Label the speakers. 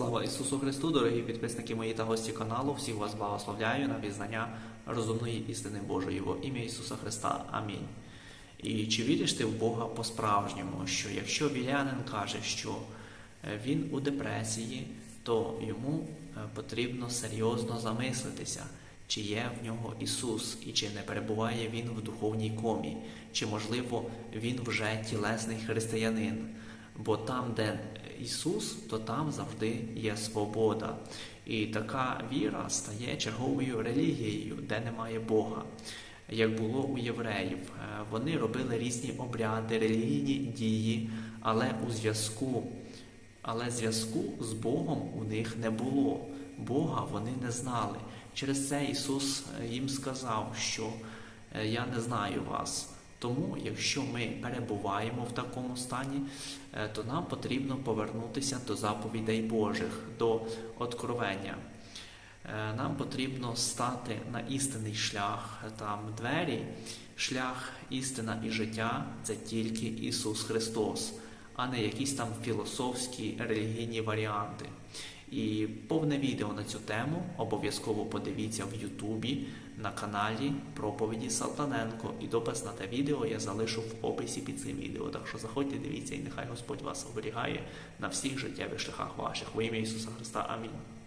Speaker 1: Слава Ісусу Христу, дорогі підписники мої та гості каналу. Всіх вас благословляю на пізнання розумної істини Божої во ім'я Ісуса Христа. Амінь. І чи віриш ти в Бога по-справжньому, що якщо вірянин каже, що е, він у депресії, то йому е, потрібно серйозно замислитися, чи є в нього Ісус, і чи не перебуває він в духовній комі, чи можливо він вже тілесний християнин. Бо там, де Ісус, то там завжди є свобода. І така віра стає черговою релігією, де немає Бога. Як було у євреїв, Е, вони робили різні обряди, релігійні дії, але у зв'язку, але зв'язку з Богом у них не було. Бога вони не знали. Через це Ісус е, їм сказав, що е, я не знаю вас. Тому, якщо ми перебуваємо в такому стані, е, то нам потрібно повернутися до заповідей Божих, до откровення. Е, Нам потрібно стати на істинний шлях. Там двері, шлях, істина і життя це тільки Ісус Христос, а не якісь там філософські релігійні варіанти. І повне відео на цю тему обов'язково подивіться в Ютубі на каналі Проповіді Салтаненко. І допис на те відео я залишу в описі під цим відео. Так що заходьте, дивіться, і нехай Господь вас оберігає на всіх життєвих шляхах ваших. Во ім'я Ісуса Христа. Амінь.